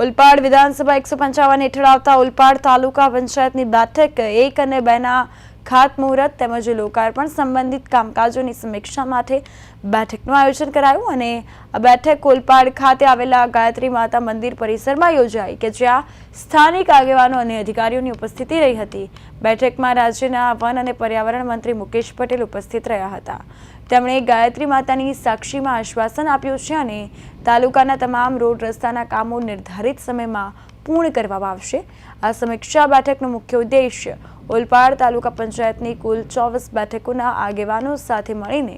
ઉલપાડ વિધાનસભા એકસો પંચાવન હેઠળ આવતા ઉલપાડ તાલુકા પંચાયતની બેઠક એક અને બેના ખાતમુહૂર્ત તેમજ લોકાર્પણ સંબંધિત કામકાજોની સમીક્ષા માટે બેઠકનું આયોજન કરાયું અને આ બેઠક કોલપાડ ખાતે આવેલા ગાયત્રી માતા મંદિર પરિસરમાં યોજાઈ કે જ્યાં સ્થાનિક આગેવાનો અને અધિકારીઓની ઉપસ્થિતિ રહી હતી. બેઠકમાં રાજ્યના વન અને પર્યાવરણ મંત્રી મુકેશ પટેલ ઉપસ્થિત રહ્યા હતા. તેમણે ગાયત્રી માતાની સાક્ષીમાં આશ્વાસન આપ્યું છે અને તાલુકાના તમામ રોડ રસ્તાના કામો નિર્ધારિત સમયમાં પૂર્ણ કરવામાં આવશે. આ સમીક્ષા બેઠકનો મુખ્ય ઉદ્દેશ્ય ઓલપાડ તાલુકા પંચાયતની કુલ ચોવીસ બેઠકોના આગેવાનો સાથે મળીને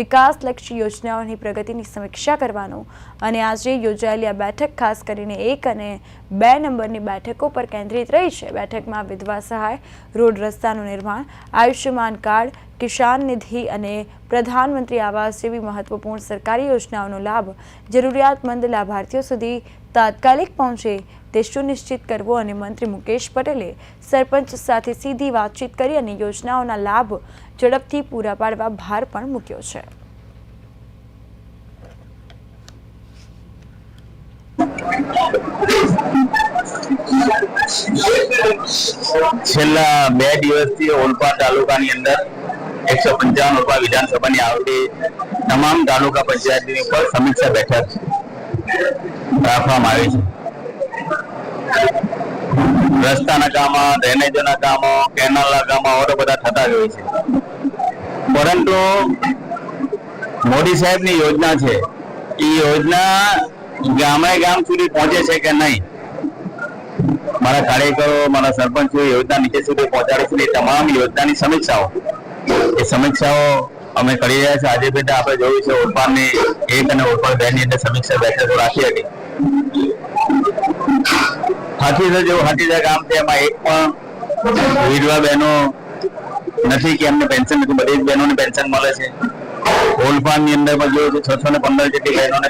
વિકાસલક્ષી યોજનાઓની પ્રગતિની સમીક્ષા કરવાનો અને આજે યોજાયેલી આ બેઠક ખાસ કરીને એક અને બે નંબરની બેઠકો પર કેન્દ્રિત રહી છે. બેઠકમાં વિધવા સહાય, રોડ રસ્તાનું નિર્માણ, આયુષ્યમાન કાર્ડ, કિસાન નિધિ અને પ્રધાનમંત્રી આવાસ જેવી મહત્વપૂર્ણ સરકારી યોજનાઓનો લાભ, જરૂરિયાતમંદ લાભાર્થીઓ સુધી તાત્કાલિક પહોંચે તે સુનિશ્ચિત કરવો અને મંત્રી મુકેશ પટેલે સરપંચ સાથે સીધી વાતચીત કરી અને યોજનાઓના લાભ ઝડપથી પૂરા પાડવા ભાર પણ મૂક્યો છે. છેલ્લા બે દિવસથી ઓલપા તાલુકાની અંદર એકસો પંચાવન ઓલપા વિધાનસભાની આવતી તમામ તાલુકા પંચાયતની ઉપર સમીક્ષા બેઠક રાખવામાં આવી છે. રસ્તાના કામો ડ્રેનેજોના કામો કેનાલના કામો આવા બધા થતા જ હોય છે. પરંતુ મોદી સાહેબની યોજના છે. એ યોજના ગામે ગામ સુધી પહોંચે છે કે નહીં? મારા કાર્યકરો, મારા સરપંચો યોજના નીચે સુધી પહોંચાડે છે તમામ યોજનાની સમીક્ષાઓ. એ સમીક્ષાઓ અમે કરી રહ્યા છીએ. આજે બેટા આપણે જોયું છે ઓરપારની એક અને ઓરપાર બે ની અંદર સમીક્ષા બેઠકો રાખી હતી. હાથીસર જેવું હાથીસર ગામ છે, એમાં એક પણ વિધવા બહેનો નથી કે એમને પેન્શન બધી જ બહેનોને પેન્શન મળે છે. ઓલપાડની અંદર પણ જોયું છે છસો ને પંદર જેટલી બહેનોને